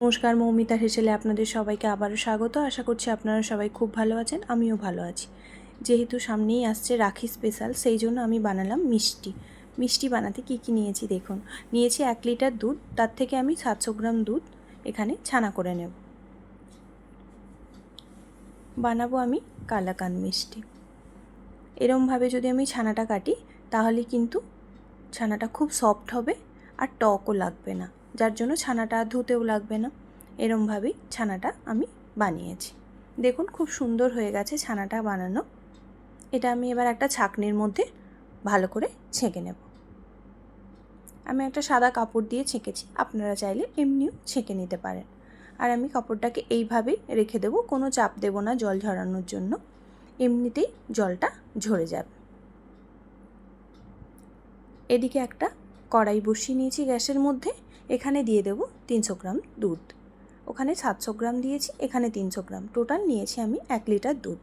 নমস্কার, মৌমিতা হেসেলে আপনাদের সবাইকে আবারও স্বাগত। আশা করছি আপনারা সবাই খুব ভালো আছেন, আমিও ভালো আছি। যেহেতু সামনেই আসছে রাখি স্পেশাল সেই জন্য আমি বানালাম মিষ্টি। মিষ্টি বানাতে কী কী নিয়েছি দেখুন। নিয়েছি এক লিটার দুধ, তার থেকে আমি সাতশো গ্রাম দুধ এখানে ছানা করে নেব। বানাবো আমি কালাকান মিষ্টি। এরমভাবে যদি আমি ছানাটা কাটি, তাহলে কিন্তু ছানাটা খুব সফট হবে আর টকও লাগবে না। যার জন্য ছানাটা ধুতেও লাগবে না। এরমভাবেই ছানাটা আমি বানিয়েছি। দেখুন খুব সুন্দর হয়ে গেছে ছানাটা বানানো। এটা আমি এবার একটা ছাকনির মধ্যে ভালো করে ছেঁকে নেব। আমি একটা সাদা কাপড় দিয়ে ছেঁকেছি। আপনারা চাইলে এমনিও ছেঁকে নিতে পারেন। আর আমি কাপড়টাকে এইভাবেই রেখে দেবো, কোনো চাপ দেবো না জল ঝরানোর জন্য। এমনিতেই জলটা ঝরে যাবে। এদিকে একটা কড়াই বসিয়ে নিয়েছি গ্যাসের মধ্যে। এখানে দিয়ে দেবো তিনশো গ্রাম দুধ। ওখানে সাতশো গ্রাম দিয়েছি, এখানে তিনশো গ্রাম। টোটাল নিয়েছি আমি এক লিটার দুধ।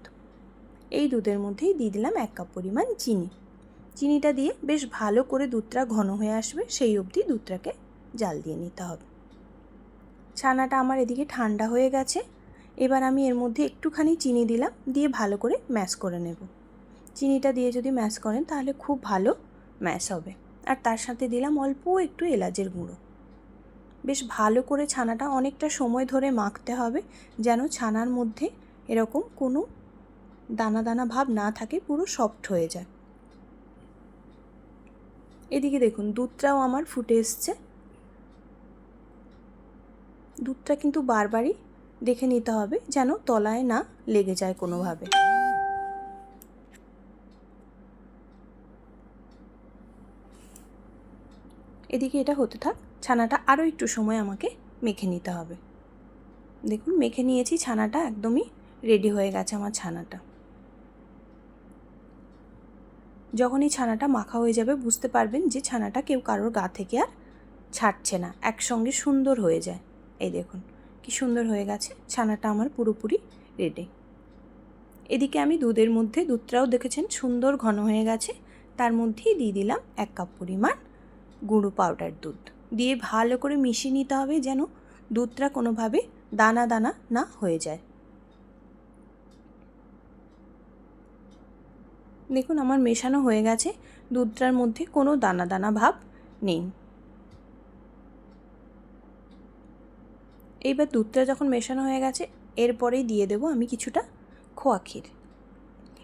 এই দুধের মধ্যেই দিয়ে দিলাম এক কাপ পরিমাণ চিনি। চিনিটা দিয়ে বেশ ভালো করে দুধটা ঘন হয়ে আসবে, সেই অবধি দুধটাকে জাল দিয়ে নিতে হবে। ছানাটা আমার এদিকে ঠান্ডা হয়ে গেছে। এবার আমি এর মধ্যে একটুখানি চিনি দিলাম, দিয়ে ভালো করে ম্যাশ করে নেব। চিনিটা দিয়ে যদি ম্যাশ করেন, তাহলে খুব ভালো ম্যাশ হবে। আর তার সাথে দিলাম অল্প একটু এলাচের গুঁড়ো। বেশ ভালো করে ছানাটা অনেকটা সময় ধরে মাখতে হবে যেন ছানার মধ্যে এরকম কোনো দানা দানা ভাব না থাকে, পুরো সফট হয়ে যায়। এদিকে দেখুন, দুধটাও আমার ফুটে এসছে। দুধটা কিন্তু বারবারই দেখে নিতে হবে যেন তলায় না লেগে যায় কোনোভাবে। এদিকে এটা হতে থাক। ছানাটা আরও একটু সময় আমাকে মেখে নিতে হবে। দেখুন, মেখে নিয়েছি, ছানাটা একদমই রেডি হয়ে গেছে আমার ছানাটা। যখনই ছানাটা মাখা হয়ে যাবে, বুঝতে পারবেন যে ছানাটা কেউ কারোর গা থেকে আর ছাড়ছে না, একসঙ্গে সুন্দর হয়ে যায়। এই দেখুন, কি সুন্দর হয়ে গেছে, ছানাটা আমার পুরোপুরি রেডি এদিকে আমি দুধের মধ্যে, দুধটাও দেখেছেন সুন্দর ঘন হয়ে গেছে, তার মধ্যেই দিয়ে দিলাম এক কাপ পরিমাণ গুঁড়ো পাউডার দুধ। দিয়ে ভালো করে মিশিয়ে নিতে হবে যেন দুধটা কোনোভাবে দানা দানা না হয়ে যায়। দেখুন আমার মেশানো হয়ে গেছে, দুধটার মধ্যে কোনো দানা দানা ভাব নেই। এইবার দুধটা যখন মেশানো হয়ে গেছে, এরপরেই দিয়ে দেবো আমি কিছুটা খোয়া ক্ষীর।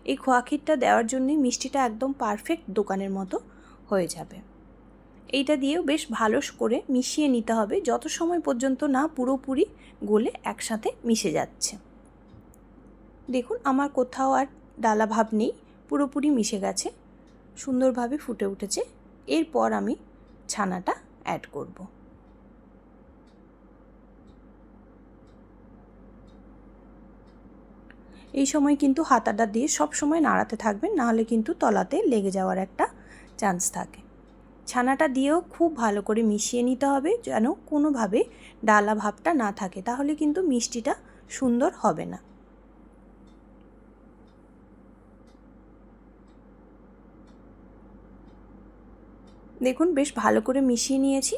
এই খোয়া ক্ষীরটা দেওয়ার জন্যই মিষ্টিটা একদম পারফেক্ট দোকানের মতো হয়ে যাবে। এইটা দিয়েও বেশ ভালো করে মিশিয়ে নিতে হবে। যত সময় পর্যন্ত না পুরোপুরি গলে একসাথে মিশে যাচ্ছে। দেখুন, আমার কোথাও আর ডালা ভাব নেই, পুরোপুরি মিশে গেছে, সুন্দরভাবে ফুটে উঠেছে। এরপর আমি ছানাটা অ্যাড করব। এই সময় কিন্তু হাতাটা দিয়ে সব সময় নাড়াতে থাকবেন, নাহলে কিন্তু তলাতে লেগে যাওয়ার একটা চান্স থাকে। ছানাটা দিয়েও খুব ভালো করে মিশিয়ে নিতে হবে যেন কোনোভাবে ডালা ভাবটা না থাকে, তাহলে কিন্তু মিষ্টিটা সুন্দর হবে না। দেখুন, বেশ ভালো করে মিশিয়ে নিয়েছি,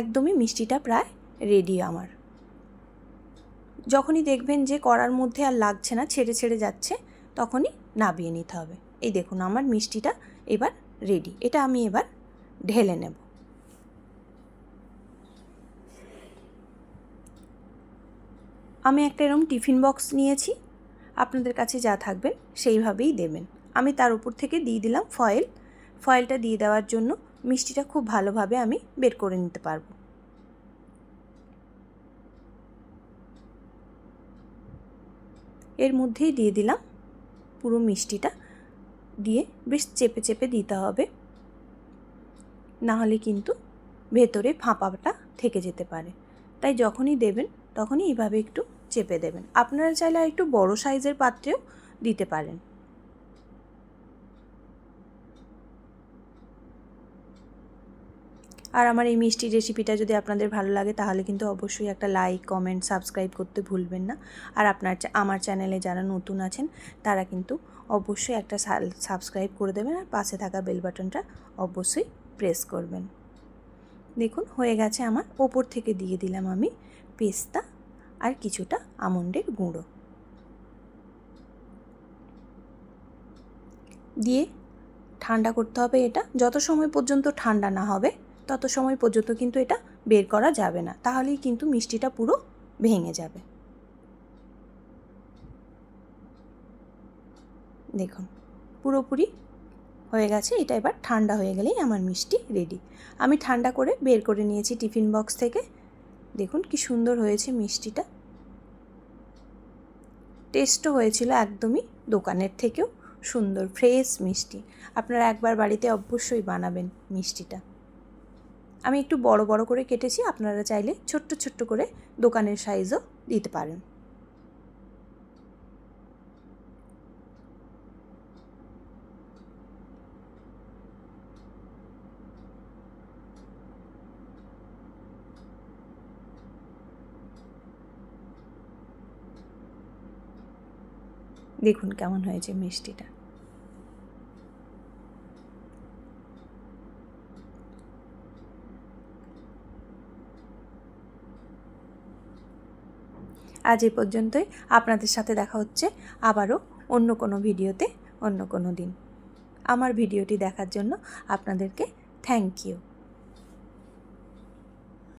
একদমই মিষ্টিটা প্রায় রেডি আমার। যখনই দেখবেন যে করার মধ্যে আর লাগছে না, ছেড়ে ছেড়ে যাচ্ছে, তখনই নাবিয়ে নিতে হবে। এই দেখুন, আমার মিষ্টিটা এবার রেডি এটা আমি এবার ঢেলে নেব। আমি একটা এরকম টিফিন বক্স নিয়েছি, আপনাদের কাছে যা থাকবেন সেইভাবেই দেবেন। আমি তার উপর থেকে দিয়ে দিলাম ফয়েল। ফয়েলটা দিয়ে দেওয়ার জন্য মিষ্টিটা খুব ভালোভাবে আমি বের করে নিতে পারব। এর মধ্যেই দিয়ে দিলাম পুরো মিষ্টিটা। দিয়ে বেশ চেপে চেপে দিতে হবে। না হলে কিন্তু ভেতরে ফাঁপাটা থেকে যেতে পারে। তাই যখনই দেবেন, তখনই এইভাবে একটু চেপে দেবেন। আপনারা চাইলে একটু বড় সাইজের পাত্রেও দিতে পারেন। আর আমার এই মিষ্টি রেসিপিটা যদি আপনাদের ভালো লাগে, তাহলে কিন্তু অবশ্যই একটা লাইক কমেন্ট সাবস্ক্রাইব করতে ভুলবেন না। আর আপনার আমার চ্যানেলে যারা নতুন আছেন, তারা কিন্তু অবশ্যই একটা সাবস্ক্রাইব করে দেবেন। আর পাশে থাকা বেল বাটনটা অবশ্যই প্রেস করবেন। দেখুন, হয়ে গেছে আমার। ওপর থেকে দিয়ে দিলাম আমি পেস্তা আর কিছুটা আমন্ডের গুঁড়ো। দিয়ে ঠান্ডা করতে হবে এটা। যত সময় পর্যন্ত ঠান্ডা না হবে, তত সময় পর্যন্ত কিন্তু এটা বের করা যাবে না। তাহলেই কিন্তু মিষ্টিটা পুরো ভেঙে যাবে। দেখুন, পুরোপুরি হয়ে গেছে, এটা এবার ঠান্ডা হয়ে গেলেই আমার মিষ্টি রেডি আমি ঠান্ডা করে বের করে নিয়েছি টিফিন বক্স থেকে। দেখুন কি সুন্দর হয়েছে মিষ্টিটা। টেস্টও হয়েছিল একদমই দোকানের থেকেও সুন্দর ফ্রেশ মিষ্টি। আপনারা একবার বাড়িতে অবশ্যই বানাবেন মিষ্টিটা। আমি একটু বড় বড় করে কেটেছি, আপনারা চাইলে ছোট্ট ছোট্ট করে দোকানের সাইজও দিতে পারেন। দেখুন কেমন হয়েছে মিষ্টিটা। আজ এ পর্যন্তই, আপনাদের সাথে দেখা হচ্ছে আবারও অন্য কোনো ভিডিওতে অন্য কোনো দিন। আমার ভিডিওটি দেখার জন্য আপনাদেরকে থ্যাংক ইউ।